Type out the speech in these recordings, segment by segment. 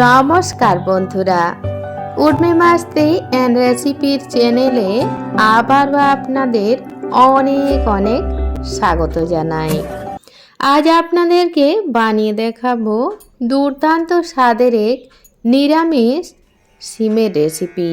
নমস্কার বন্ধুরা। উর্মি মাস্তি অ্যান্ড রেসিপির চ্যানেলে আবারও আপনাদের অনেক অনেক স্বাগত জানাই। আজ আপনাদেরকে বানিয়ে দেখাবো দুর্দান্ত স্বাদের এক নিরামিষ সিমের রেসিপি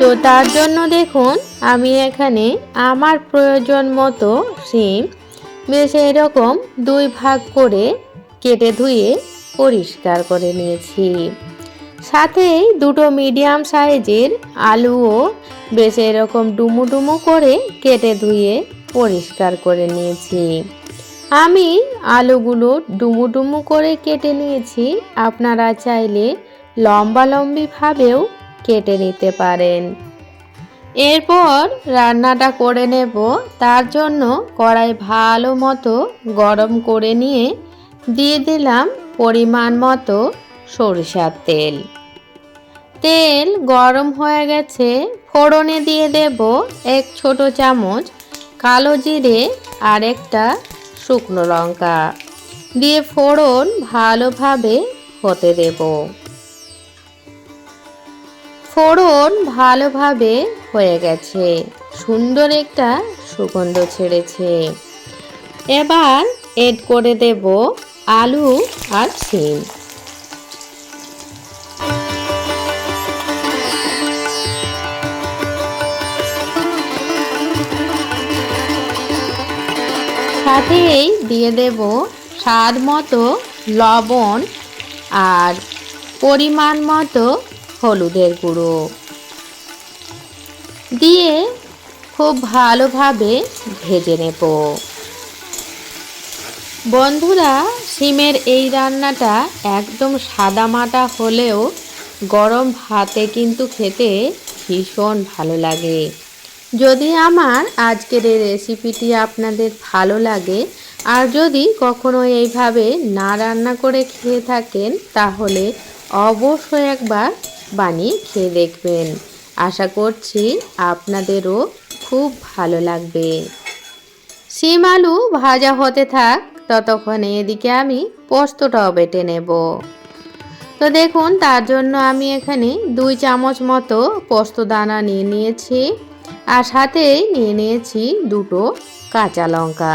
তো তার জন্য দেখুন, আমি এখানে আমার প্রয়োজন মতো সিম, বেশ এরকম দুই ভাগ করে কেটে ধুয়ে পরিষ্কার করে নিয়েছি। সাথেই দুটো মিডিয়াম সাইজের আলুও বেশ এরকম ডুমু ডুমু করে কেটে ধুয়ে পরিষ্কার করে নিয়েছি। আমি আলুগুলো ডুমু ডুমু করে কেটে নিয়েছি। আপনারা চাইলে লম্বা লম্বিভাবেও কেটে নিতে পারেন। এরপর রান্নাটা করে নেব। তার জন্য কড়াই ভালো মতো গরম করে নিয়ে দিয়ে দিলাম পরিমাণ মতো সরিষার তেল। তেল গরম হয়ে গেছে। ফোড়নে দিয়ে দেব এক ছোট চামচ কালো জিরে আর একটা শুকনো লঙ্কা। দিয়ে ফোড়ন ভালোভাবে হতে দেবো। ফোড়ন ভালোভাবে হয়ে গেছে। সুন্দর একটা সুগন্ধ ছেড়েছে। এবার এড করে দেব আলু আর সিম। সাথেই দিয়ে দেব স্বাদ মতো লবণ আর পরিমাণ মতো হলুদের গুঁড়ো দিয়ে খুব ভালোভাবে ভেজে নেব। বন্ধুরা সিমের এই রান্নাটা একদম সাদামাটা হলেও গরম ভাতে কিন্তু খেতে ভীষণ ভালো লাগে। যদি আমার আজকের এই রেসিপিটি আপনাদের ভালো লাগে আর যদি কখনো এইভাবে না রান্না করে খেয়ে থাকেন, তাহলে অবশ্যই একবার বানিয়ে খেয়ে দেখবেন। আশা করছি আপনাদেরও খুব ভালো লাগবে। শিম আলু ভাজা হতে থাক, ততক্ষণে এদিকে আমি পোস্তটাও বেটে নেব। তো দেখুন, তার জন্য আমি এখানে দুই চামচ মতো পোস্ত দানা নিয়ে নিয়েছি আর সাথেই নিয়ে নিয়েছি দুটো কাঁচা লঙ্কা।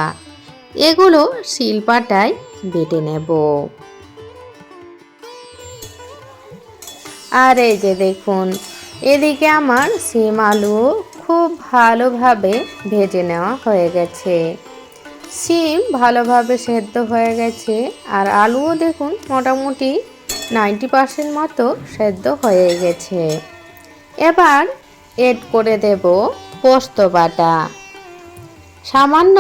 এগুলো শিলপাটায় বেটে নেব। আর এই যে দেখুন, এদিকে আমার সিম আলু খুব ভালোভাবে ভেজে নেওয়া হয়ে গেছে। সিম ভালোভাবে সেদ্ধ হয়ে গেছে আর আলুও দেখুন মোটামুটি নাইনটি পার্সেন্ট মতো সেদ্ধ হয়ে গেছে। এবার এড করে দেব পোস্ত বাটা। সামান্য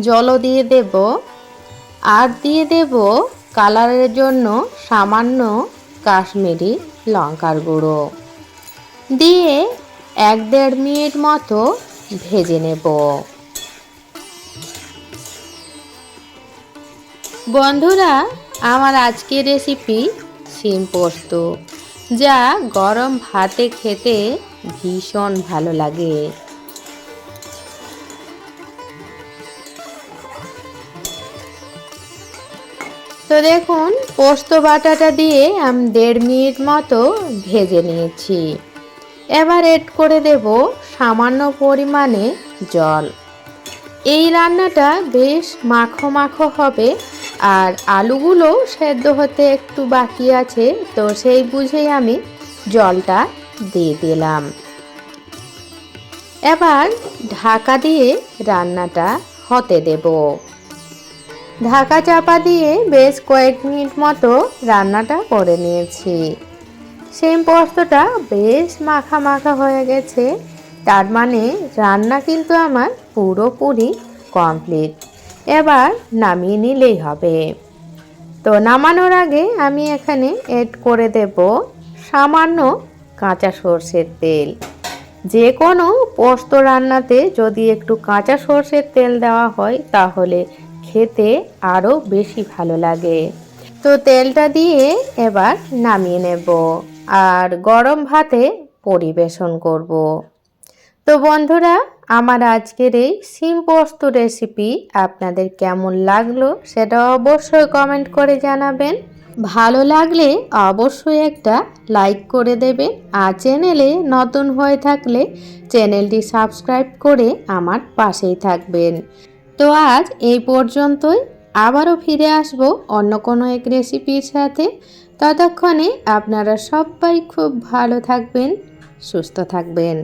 জল দিয়ে দেব আর দিয়ে দেব কালারের জন্য সামান্য কাশ্মীরি লঙ্কার গুঁড়ো। দিয়ে এক দেড় মিনিট মতো ভেজে নেব। বন্ধুরা, আমার আজকের রেসিপি সিম পোস্ত, যা গরম ভাতে খেতে ভীষণ ভালো লাগে। তো দেখুন, পোস্ত বাটাটা দিয়ে আমি দেড় মিনিট মতো ভেজে নিয়েছি। এবার এড করে দেব সামান্য পরিমাণে জল। এই রান্নাটা বেশ মাখো মাখো হবে আর আলুগুলো সেদ্ধ হতে একটু বাকি আছে, তো সেই বুঝেই আমি জলটা দিয়ে দিলাম। এবার ঢাকা দিয়ে রান্নাটা হতে দেব। ঢাকা চাপা দিয়ে বেশ কয়েক মিনিট মতো রান্নাটা করে নিয়েছি। সেম পোস্তটা বেশ মাখা মাখা হয়ে গেছে। তার মানে রান্না কিন্তু আমার পুরোপুরি কমপ্লিট। এবার নামিয়ে নিলেই হবে। তো নামানোর আগে আমি এখানে এড করে দেব সামান্য কাঁচা সর্ষের তেল। যে কোনো পোস্ত রান্নাতে যদি একটু কাঁচা সর্ষের তেল দেওয়া হয় তাহলে খেতে আরও বেশি ভালো লাগে। তো তেলটা দিয়ে এবার নামিয়ে নেব আর গরম ভাতে পরিবেশন করব। তো বন্ধুরা, আমার আজকের এই সিম পোস্ত রেসিপি আপনাদের কেমন লাগল সেটা অবশ্যই কমেন্ট করে জানাবেন। ভালো লাগলে অবশ্যই একটা লাইক করে দেবেন আর চ্যানেলে নতুন হয়ে থাকলে চ্যানেলটি সাবস্ক্রাইব করে আমার পাশেই থাকবেন। তো আজ এই পর্যন্তই। আবারও ফিরে আসব অন্য কোনো এক রেসিপির সাথে। ততক্ষণে আপনারা সবাই খুব ভালো থাকবেন, সুস্থ থাকবেন।